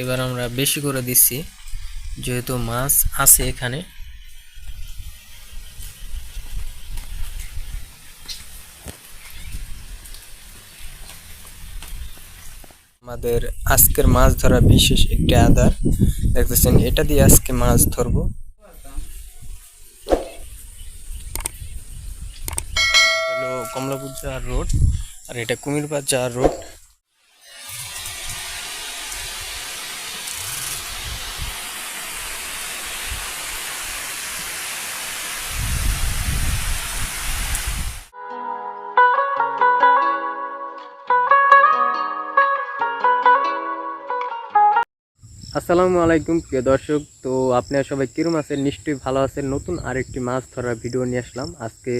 এবার আমরা বেশি করে দিচ্ছি, যেহেতু মাছ আছে এখানে। আমাদের আজকের মাছ ধরা বিশেষ একটি আদার। দেখতেছেন, এটা দিয়ে আজকে মাছ ধরবো। কমলাপুর যাওয়ার রোড, আর এটা কুমিরপাড় যাওয়ার রোড। আসসালামু আলাইকুম প্রিয় দর্শক। তো আপনারা সবাই কিরম আছেন? নিশ্চয়ই ভালো আছেন। নতুন আরেকটি মাছ ধরার ভিডিও নিয়ে আসলাম। আজকে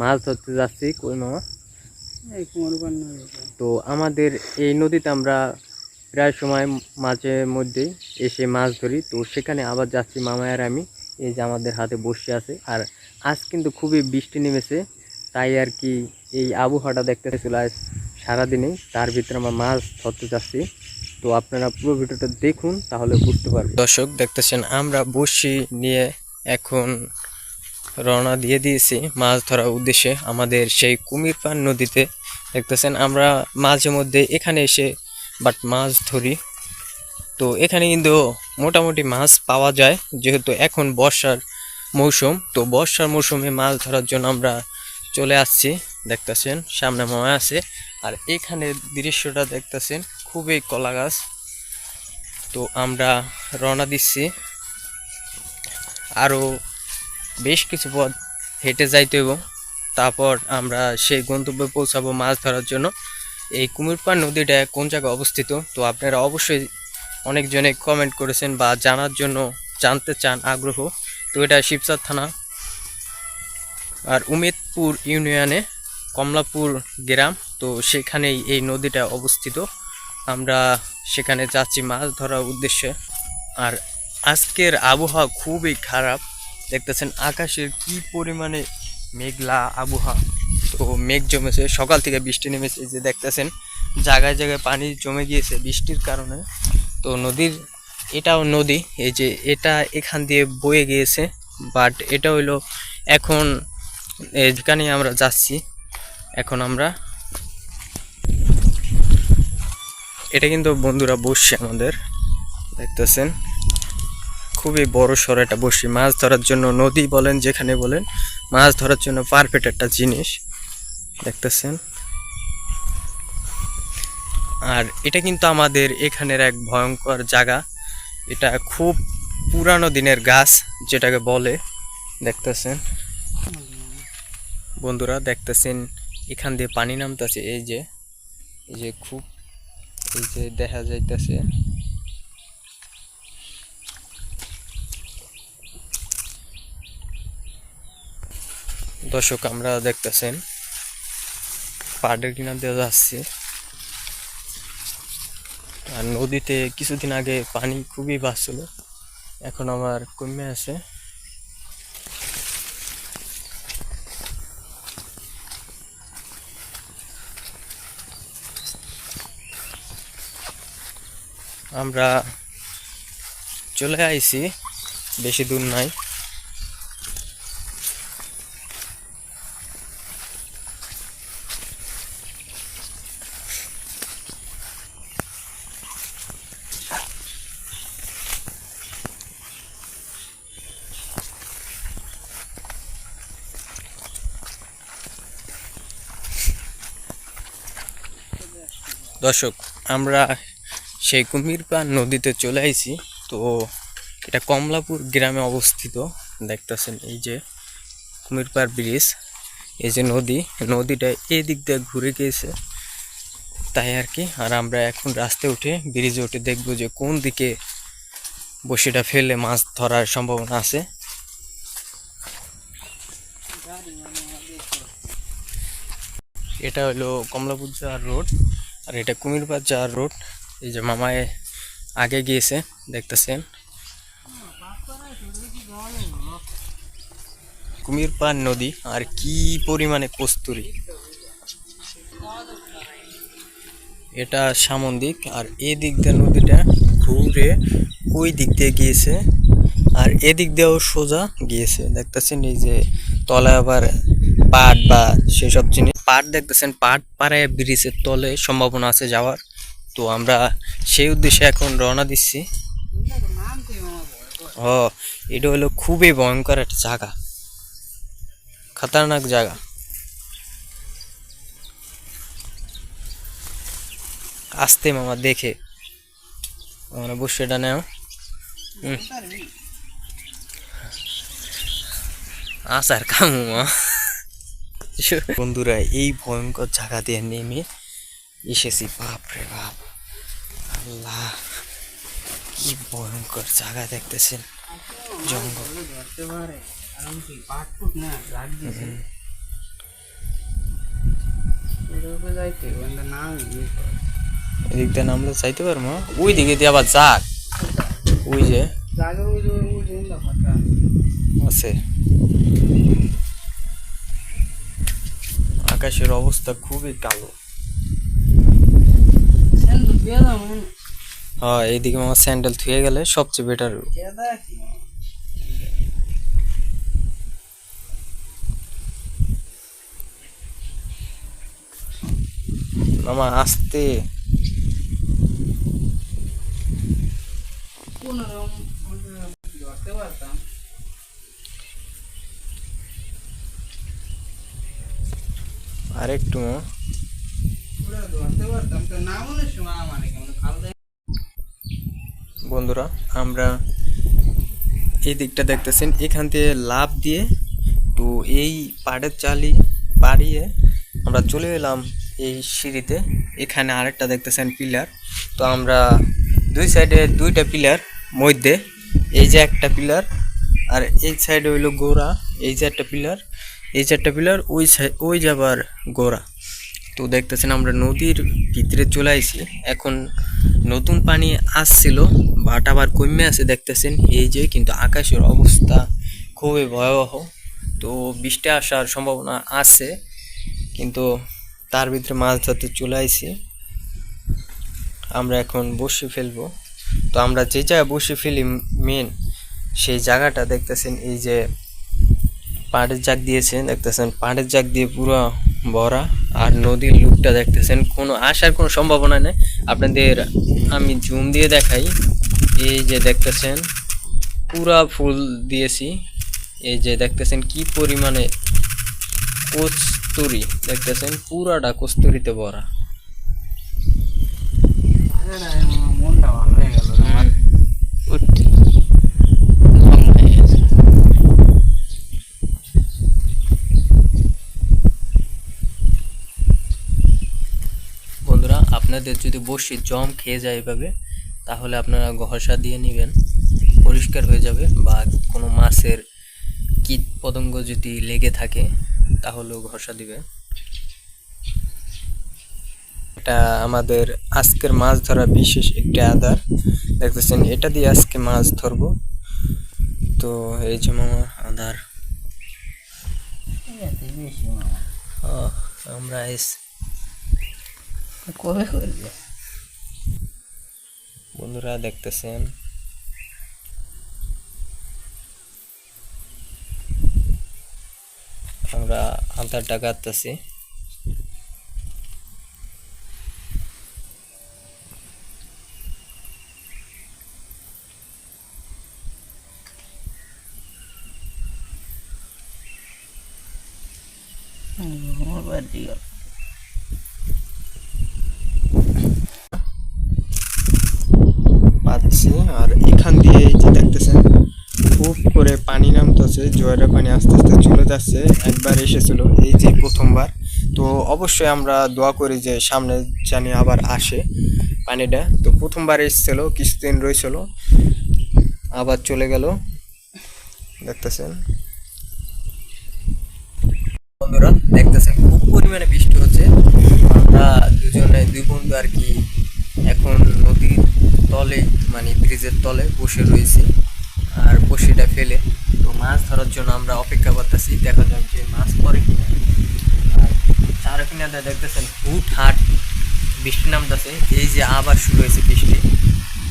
মাছ ধরতে যাচ্ছি। কই মামা? তো আমাদের এই নদীতে আমরা প্রায় সময় মাঝে মধ্যে এসে মাছ ধরি। তো সেখানে আবার যাচ্ছি মামায়ার আমি। এই যে আমাদের হাতে বসে আছে। আর আজ কিন্তু খুবই বৃষ্টি নেমেছে। তাই আর কি এই আবহাওয়াটা দেখতে ছিল আজ সারাদিনে। তার ভিতরে আমরা মাছ ধরতে যাচ্ছি। তো আপনারা পুরো ভিডিওটা দেখুন, তাহলে বুঝতে পারবেন। দর্শক, দেখতেছেন, আমরা বসি নিয়ে এখন রওনা দিয়ে দিয়েছি মাছ ধরার উদ্দেশ্যে আমাদের সেই কুমিরপান নদীতে। দেখতেছেন, আমরা মাঝে মধ্যে এখানে এসে বাট মাছ ধরি। তো এখানে কিন্তু মোটামুটি মাছ পাওয়া যায়, যেহেতু এখন বর্ষার মৌসুম। তো বর্ষার মৌসুমে মাছ ধরার জন্য আমরা চলে আসছি। দেখতেছেন, সামনে মামা আছে। আর এখানে দৃশ্যটা দেখতেছেন খুবই কলা গাছ। তো আমরা রওনা দিচ্ছি। আরও বেশ কিছু পথ হেঁটে যাইতে হইব। তারপর আমরা সেই গন্তব্যে পৌঁছাবো মাছ ধরার জন্য। এই কুমিরপাড় নদীটা কোন জায়গায় অবস্থিত? তো আপনারা অবশ্যই অনেকজনে কমেন্ট করেছেন বা জানার জন্য জানতে চান আগ্রহ। তো এটা শিবসার থানা। আর উমেদপুর ইউনিয়নে কমলাপুর গ্রাম। তো সেখানেই এই নদীটা অবস্থিত। আমরা সেখানে যাচ্ছি মাছ ধরার উদ্দেশ্যে। আর আজকের আবহাওয়া খুবই খারাপ। দেখতেছেন আকাশের কি পরিমাণে মেঘলা আবহাওয়া। তো মেঘ জমেছে, সকাল থেকে বৃষ্টি নেমেছে যে দেখতেছেন, জায়গায় জায়গায় পানি জমে গিয়েছে বৃষ্টির কারণে। তো নদীর, এটাও নদী, এই যে এটা এখান দিয়ে বয়ে গিয়েছে বাট এটা হইল এখন যেখানে আমরা যাচ্ছি। এখন আমরা এটা কিন্তু বন্ধুরা বসছে আমাদের, দেখতেছেন? খুবই বড় সড় একটা বসি। মাছ ধরার জন্য নদী বলেন, যেখানে বলেন, মাছ ধরার জন্য পারফেক্ট একটা জিনিস, দেখতেছেন? আর এটা কিন্তু আমাদের এখানের এক ভয়ঙ্কর জায়গা। এটা খুব পুরানো দিনের গাছ, যেটাকে বলে, দেখতেছেন? বন্ধুরা, দেখতেছেন? এখান দিয়ে পানি নামতেছে, এই যে এই যে খুব এই যে দেখা যাইতেছে। দর্শক, আমরা দেখতেছেন, পাহাড়ের কিনার দিয়ে যাচ্ছি। আর নদীতে কিছুদিন আগে পানি খুবই বাড়ছিল এখন আমার কমে আছে। আমরা চলে আইছি বেশি দূর নাই। দর্শক আমরা সেই কুমিরপাড় নদীতে চলে আইছি। তো এটা কমলাপুর গ্রামে অবস্থিত। দেখতেছেন এই যে কুমিরপাড় ব্রিজ, এই যে নদী, নদীটা এই দিক দিয়ে ঘুরে গিয়েছে তাই আর কি, আর আমরা এখন রাস্তায় উঠে ব্রিজে উঠে দেখব যে কোন দিকে বসিটা ফেলে মাছ ধরার সম্ভাবনা আছে। এটা হলো কমলাপুর যাওয়ার রোড, আর এটা কুমিরপাড় যাওয়ার রোড। এই যে মামায় আগে গিয়েছে, দেখতেছেন। কুমিরপাড় নদী, আর কি পরিমাণে কস্তুরি। এটা সামন্দিক আর এই দিক দিয়ে নদীটা ঘুরে ওই দিক দিয়ে গিয়েছে, আর এদিক দিয়েও সোজা গিয়েছে। দেখতেছেন এই যে তলায় আবার পাট বা সেসব জিনিস। পাট দেখতেছেন, পাট পাড়ায় ব্রিজের তলে সম্ভাবনা আছে যাওয়ার। তো আমরা সেই উদ্দেশ্যে এখন রওনা দিচ্ছি। ও এটা হলো খুবই ভয়ঙ্কর একটা জায়গা। খতরনাক জায়গা। আসতে মামা, দেখে। মানে বসে এটা নেও। আসার কামু মা। বন্ধুরা, এই ভয়ঙ্কর জায়গা দিয়ে নেমে এসেছি। বাপ রে বাপ। আল্লাহ, কি ভয়ঙ্কর জায়গা দেখতেছেন। জঙ্গল। এদিক নামলে চাইতে পারব ওই দিকে দিয়ে আবার যাক। ওই যে আছে। আকাশের অবস্থা খুবই কালো। হ্যাঁ এইদিকে আমার স্যান্ডেল থুয়ে গেলে সবচেয়ে বেটার মামা আসতে। আরেকটু বন্ধুরা, আমরা এই দিকটা দেখতেছেন। এখান থেকে লাভ দিয়ে তো এই পাড়ের চালি পাড়িয়ে আমরা চলে এলাম এই সিঁড়িতে। এখানে আরেকটা দেখতেছেন পিলার। তো আমরা দুই সাইডে দুইটা পিলার মধ্যে, এই যে একটা পিলার আর এই সাইডে হইল গোড়া, এই যে একটা পিলার, এই যে একটা পিলার, ওই সাইড ওই যাবার গোড়া। তো দেখতেছেন আমরা নদীর ভিতরে চলে আইছি। এখন নতুন পানি আসছিল, বাট আবার কমে আছে দেখতেছেন। এই যে কিন্তু আকাশের অবস্থা খুবই ভয়াবহ। তো বৃষ্টি আসার সম্ভাবনা আছে, কিন্তু তার ভিতরে মাছ ধরতে চলে আইছি। আমরা এখন বসে ফেলব। তো আমরা যে জায়গায় বসে ফেলি মেন সেই জায়গাটা দেখতেছেন, এই যে পাড়ের জাগ দিয়েছেন, দেখতেছেন পাড়ের জাগ দিয়ে পুরো ভরা আর নদীর লুকটা দেখতেছেন কোনো আসার কোনো সম্ভাবনা নেই। আপনাদের আমি জুম দিয়ে দেখাই। এই যে দেখতেছেন পুরা ফুল দিয়েছি। এই যে দেখতেছেন কি পরিমাণে কস্তুরি। দেখতেছেন পুরাটা কস্তুরিতে ভরা। মনটা ভালো হয়ে গেল আমার বন্ধুরা আপনাদের যদি বসি জম খেয়ে যায় এভাবে তাহলে আপনারা ঘষা দিয়ে নেবেন পরিষ্কার হয়ে যাবে বা কোনো মাছের কীট পতঙ্গ যদি লেগে থাকে তাহলেও ঘষা দিবে। এটা আমাদের আজকের মাছ ধরা বিশেষ একটি আধার দেখতেছেন এটা দিয়ে আজকে মাছ ধরবো। তো এই যে মামা আধার আহ, আমরা এস কবে করবে বন্ধুরা দেখতেছেন। আমরা আধার টাকা আনতেছি আমার বাড়ি গেল পাচ্ছি আর এখান দিয়ে এই যে দেখতেছেন খুব করে পানি নামতেছে জোয়ারের পানি আস্তে আস্তে চলে যাচ্ছে, একবার এসেছিল এই যে প্রথমবার। তো অবশ্যই আমরা দোয়া করি যে সামনে জানি আবার আসে পানিটা। তো প্রথমবার এসেছিল, কিছুদিন রয়েছিল, আবার চলে গেল। দেখতেছেন। বন্ধুরা, দেখতেছেন, খুব পরিমাণে বৃষ্টি হচ্ছে। আমরা দুজনে, দুই বন্ধু আর কি, এখন নদীর তলে মানে ব্রিজের তলে বসে রয়েছি। আর বসিটা ফেলে। তো মাছ ধরার জন্য আমরা অপেক্ষা করতেছি, দেখা যাক যে মাছ পরে কিনা। আর চার কিনারে দেখতেছেন হুট হাট, বৃষ্টি নামতেছে। এই যে আবার শুরু হয়েছে বৃষ্টি,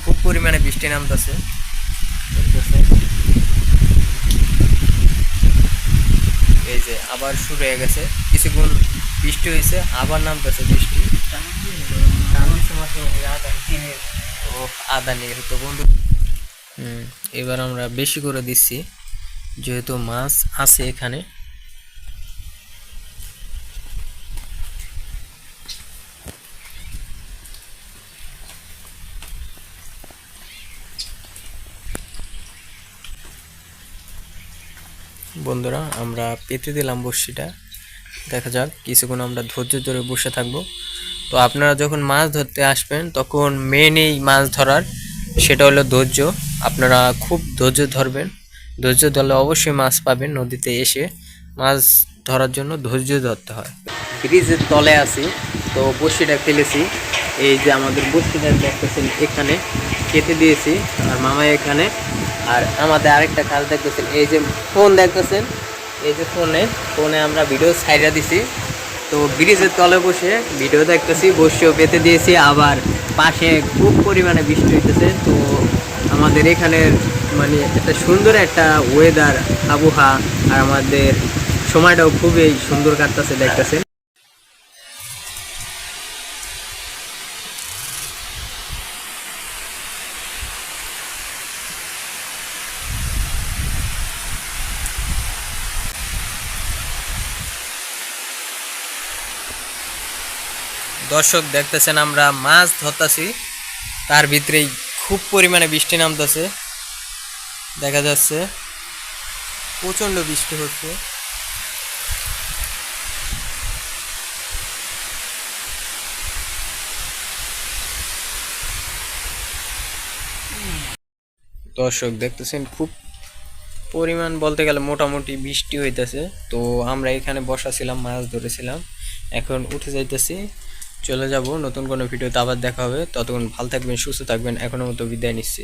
খুব পরিমাণে বৃষ্টি নামতেছে? এই যে আবার শুরু হয়ে গেছে। কিছুক্ষণ বৃষ্টি হয়েছে, আবার নামতেছে বৃষ্টি। আদানি তো বন্ধু। হুম, এবার আমরা বেশি করে দিচ্ছি। যেহেতু মাছ আছে এখানে। বন্ধুরা, আমরা পেতে দিলাম বড়শিটা। দেখা যাক, কিছুক্ষণ আমরা ধৈর্য ধরে বসে থাকব। তো আপনারা যখন মাছ ধরতে আসবেন, তখন মেন এই মাছ ধরার, সেটা হলো ধৈর্য। আপনারা খুব ধৈর্য ধরবেন। ধৈর্য ধরলে অবশ্যই মাছ পাবেন নদীতে এসে। মাছ ধরার জন্য ধৈর্য ধরতে হয়। ব্রিজের তলে আছি, তো বড়শিটা ফেলেছি। এই যে আমাদের বড়শিটা দেখতেছেন এখানে, কেটে দিয়েছি, আর মামা এখানে। আর আমাদের আরেকটা কাজ দেখতেছেন, এই যে ফোন দেখতেছেন, এই যে ফোনে ফোনে আমরা ভিডিও সাইডা দিছি। তো ব্রিজের তলে বসে ভিডিও দেখতেছি, বসেও পেতে দিয়েছি, আবার পাশে খুব পরিমাণে বৃষ্টি হইতেছে। তো আমাদের এখানের মানে একটা সুন্দর একটা ওয়েদার আবহাওয়া, আর আমাদের সময়টাও খুবই সুন্দর কাটতেছে দেখতেছেন দর্শক, দেখতেছেন আমরা মাছ ধরতাছি। তার ভিতরেই খুব পরিমাণে বৃষ্টি নামতেছে। দেখা যাচ্ছে। প্রচণ্ড বৃষ্টি হচ্ছে। দর্শক, দেখতেছেন খুব পরিমাণ বলতে গেলে মোটামুটি বৃষ্টি হইতেছে। তো আমরা এখানে বসা ছিলাম, মাছ ধরেছিলাম। এখন উঠে যাইতেছি, চলে যাব। নতুন কোনো ভিডিওতে আবার দেখা হবে। ততক্ষণ ভালো থাকবেন, সুস্থ থাকবেন। এখনও মতো বিদায় নিচ্ছি।